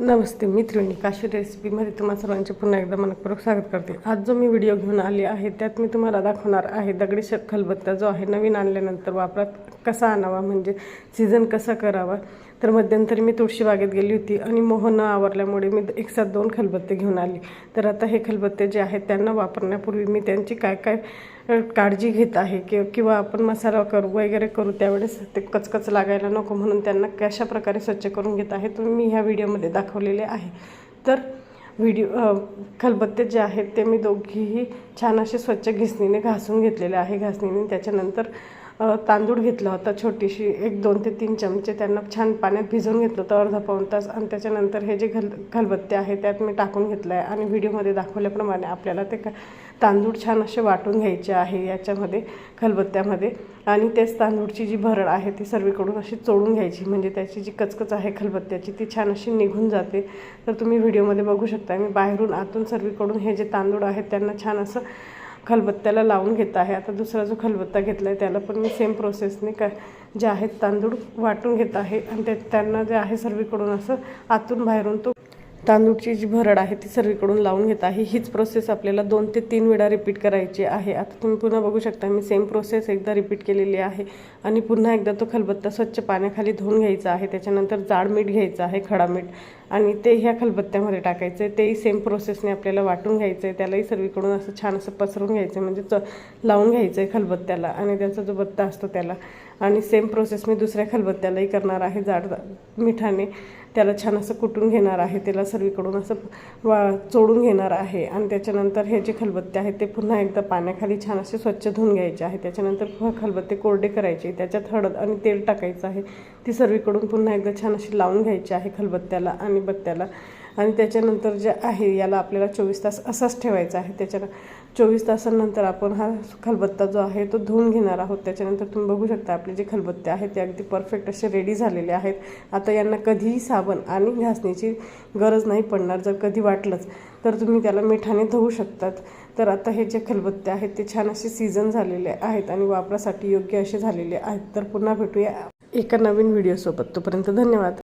नमस्ते मी त्रिवेणी काशी रेसिपीमध्ये तुम्हा सर्वांचे पुन्हा एकदा मनपूर्वक स्वागत करते. आज जो मी व्हिडिओ घेऊन आली आहे त्यात मी तुम्हाला दाखवणार आहे दगडी श खलबत्ता जो आहे नवीन आणल्यानंतर वापरात कसा आणावा म्हणजे सीझन कसा करावा. तर मध्यंतरी मी तुळशी बागेत गेली होती आणि मोह न आवरल्यामुळे मी एक साथ दोन खलबत्ते घेऊन आली. तर आता हे खलबत्ते जे आहेत त्यांना वापरण्यापूर्वी मी त्यांची काय काय काळजी घेत आहे? कि किंवा आपण मसाला करू वगैरे करू त्यावेळेस ते कचकच लागायला नको म्हणून त्यांना कशा प्रकारे स्वच्छ करून घेत आहे तुम्ही मी ह्या व्हिडिओमध्ये दाखवलेले आहे. तर व्हिडिओ खलबत्ते जे आहेत ते मी दोघीही छान असे स्वच्छ घिसणीने घासून घेतलेले आहे. घासणीने त्याच्यानंतर तांदूळ घेतला होता छोटीशी एक दोन ते तीन चमचे त्यांना छान पाण्यात भिजवून घेतलं होतं अर्धा पाऊण तास. आणि त्याच्यानंतर हे जे घल खलबत्ते आहे त्यात मी टाकून घेतलं आहे आणि व्हिडिओमध्ये दाखवल्याप्रमाणे आपल्याला ते का तांदूळ छान असे वाटून घ्यायचे आहे याच्यामध्ये खलबत्त्यामध्ये. आणि तेच तांदूळची जी भरड आहे ती सर्वीकडून अशी चोडून घ्यायची. म्हणजे त्याची जी कचकच आहे खलबत्त्याची ती छान अशी निघून जाते. तर तुम्ही व्हिडिओमध्ये बघू शकता मी बाहेरून आतून सर्वीकडून हे जे तांदूळ आहेत त्यांना छान असं खलबत्त्याला लावून घेत आहे. आता दुसरा जो खलबत्ता घेतला आहे त्याला पण मी सेम प्रोसेसने का जे आहेत तांदूळ वाटून घेत आहे. आणि ते त्यांना जे आहे सर्वीकडून असं आतून बाहेरून तो तांदूळची जी भरड आहे ती सर्वीकडून लावून घेत आहे. हीच प्रोसेस आपल्याला दोन ते तीन वेळा रिपीट करायची आहे. आता तुम्ही पुन्हा बघू शकता मी सेम प्रोसेस एकदा रिपीट केलेली आहे. आणि पुन्हा एकदा तो खलबत्ता स्वच्छ पाण्याखाली धुवून घ्यायचा आहे. त्याच्यानंतर जाड मीठ घ्यायचं आहे खडा मीठ आणि ते ह्या खलबत्त्यामध्ये टाकायचं आहे तेही सेम प्रोसेसने आपल्याला वाटून घ्यायचं आहे त्यालाही सर्वीकडून असं छान असं पसरून घ्यायचं आहे म्हणजे च लावून घ्यायचं आहे खलबत्त्याला आणि त्याचा जो बत्ता असतो त्याला. आणि सेम प्रोसेस मी दुसऱ्या खलबत्त्यालाही करणार आहे जाड मिठाने. त्याला छान असं कुटून घेणार आहे. त्याला सर्वीकडून असं वा चोडून घेणार आहे. आणि त्याच्यानंतर हे जे खलबत्ते आहेत ते पुन्हा एकदा पाण्याखाली छान असे स्वच्छ धुवून घ्यायचे आहे. त्याच्यानंतर खलबत्ते कोरडे करायचे. त्याच्यात हळद आणि तेल टाकायचं आहे. ती सर्वीकडून पुन्हा एकदा छान अशी लावून घ्यायची आहे खलबत्त्याला. आणि बत्त्याला आणि त्याच्यानंतर जे आहे याला आपल्याला चोवीस तास असाच ठेवायचा आहे. त्याच्या चोवीस तासानंतर आपण हा खलबत्ता जो आहे तो धुवून घेणार आहोत. त्याच्यानंतर तुम्ही बघू शकता आपले जे खलबत्ते आहेत ते अगदी परफेक्ट असे रेडी झालेले आहेत. आता यांना कधीही साबण आणि घासणीची गरज नाही पडणार. जर कधी वाटलंच तर तुम्ही त्याला मिठाने धुवू शकतात. तर आता हे जे खलबत्ते आहेत ते छान असे सीझन झालेले आहेत आणि वापरासाठी योग्य असे झालेले आहेत. तर पुन्हा भेटूया एका नवीन व्हिडिओसोबत तोपर्यंत धन्यवाद.